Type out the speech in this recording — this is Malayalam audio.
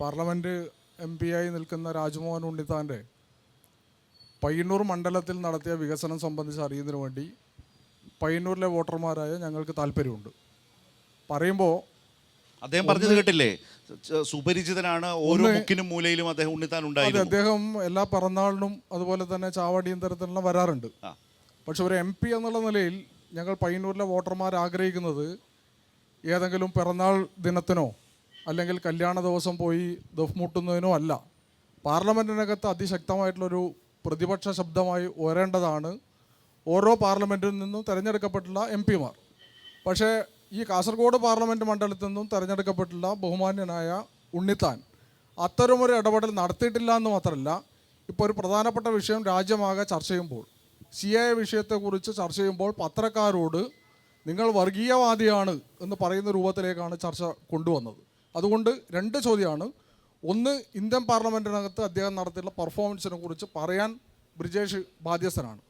പാർലമെന്റ് എം പി ആയി നിൽക്കുന്ന രാജ്മോഹൻ ഉണ്ണിത്താന്റെ പയ്യന്നൂർ മണ്ഡലത്തിൽ നടത്തിയ വികസനം സംബന്ധിച്ച് അറിയുന്നതിന് വേണ്ടി പയ്യന്നൂരിലെ വോട്ടർമാരായ ഞങ്ങൾക്ക് താല്പര്യമുണ്ട്. പറയുമ്പോൾ അദ്ദേഹം പറഞ്ഞത് കേട്ടില്ലേ? സുപരിചിതനാണ് ഓരോ മുക്കിനും മൂലയിലും അദ്ദേഹം ഉണ്ണിത്താൻ ഉണ്ടായിരുന്നു. അദ്ദേഹം എല്ലാ പിറന്നാളിനും അതുപോലെ തന്നെ ചാവാടിയും തരത്തിലുള്ള വരാറുണ്ട്. പക്ഷെ ഒരു എം പി എന്നുള്ള നിലയിൽ ഞങ്ങൾ പയ്യന്നൂരിലെ വോട്ടർമാർ ആഗ്രഹിക്കുന്നത് ഏതെങ്കിലും പിറന്നാൾ ദിനത്തിനോ അല്ലെങ്കിൽ കല്യാണ ദിവസം പോയി ദഫ്മുട്ടുന്നതിനോ അല്ല പാർലമെന്റിനകത്ത് അതിശക്തമായിട്ടുള്ളൊരു പ്രതിപക്ഷ ശബ്ദമായി ഉയരേണ്ടതാണ് ഓരോ പാർലമെന്റിൽ നിന്നും തിരഞ്ഞെടുക്കപ്പെട്ടുള്ള എം പിമാർ. പക്ഷേ ഈ കാസർഗോഡ് പാർലമെന്റ് മണ്ഡലത്തിൽ നിന്നും തിരഞ്ഞെടുക്കപ്പെട്ടുള്ള ബഹുമാന്യനായ ഉണ്ണിത്താൻ അത്തരമൊരു ഇടപെടൽ നടത്തിയിട്ടില്ല എന്ന് മാത്രമല്ല ഇപ്പോൾ ഒരു പ്രധാനപ്പെട്ട വിഷയം രാജ്യമാകെ ചർച്ച ചെയ്യുമ്പോൾ സി എ വിഷയത്തെക്കുറിച്ച് ചർച്ച ചെയ്യുമ്പോൾ പത്രക്കാരോട് നിങ്ങൾ വർഗീയവാദിയാണ് എന്ന് പറയുന്ന രൂപത്തിലേക്കാണ് ചർച്ച കൊണ്ടുവന്നത്. അതുകൊണ്ട് രണ്ട് ചോദ്യമാണ്. ഒന്ന് ഇന്ത്യൻ പാർലമെന്റിനകത്ത് അദ്ദേഹം നടത്തിയിട്ടുള്ള പെർഫോമൻസിനെ കുറിച്ച് പറയാൻ ബ്രിജേഷ് ബാധ്യസ്ഥനാണ്.